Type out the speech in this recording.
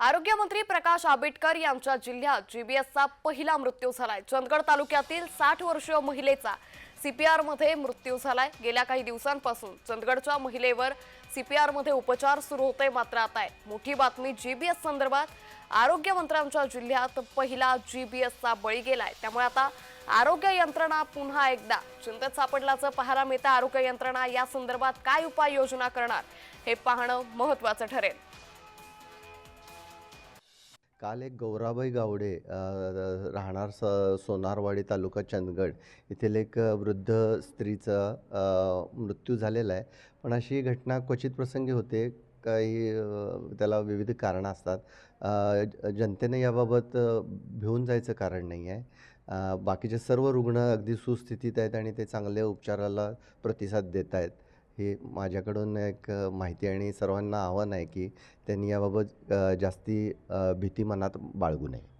आरोग्यमंत्री प्रकाश आंबेडकर यांच्या जिल्ह्यात जीबीएसचा पहिला मृत्यू झालाय. चंदगड तालुक्यातील साठ वर्षीय महिलेचा सीपीआरमध्ये मृत्यू झालाय. गेल्या काही दिवसांपासून चंदगडच्या महिलेवर सीपीआरमध्ये उपचार सुरू होते मात्र आता आहे. मोठी बातमी जीबीएस संदर्भात आरोग्यमंत्र्यांच्या जिल्ह्यात पहिला जीबीएसचा बळी गेलाय. त्यामुळे आता आरोग्य यंत्रणा पुन्हा एकदा चिंतेत सापडल्याचं पाहायला मिळतं. आरोग्य यंत्रणा या संदर्भात काय उपाययोजना करणार हे पाहणं महत्वाचं ठरेल. काल एक गौराबाई गावडे अ, राहणार स सोनारवाडी तालुका चंदगड येथील एक वृद्ध स्त्रीचा अ, मृत्यू झालेला आहे. पण अशी ही घटना क्वचित प्रसंगी होते काही अ, त्याला विविध कारणं असतात. अ, ज- जनतेने याबाबत अ, भिवून जायचं कारण नाही आहे. अ, बाकीचे सर्व रुग्ण अगदी सुस्थितीत आहेत आणि ते चांगल्या उपचाराला प्रतिसाद देत आहेत. हे माझ्याकडून एक माहिती आणि सर्वांना आव्हान आहे की त्यांनी याबाबत जास्ती भीती मनात बाळगू नये.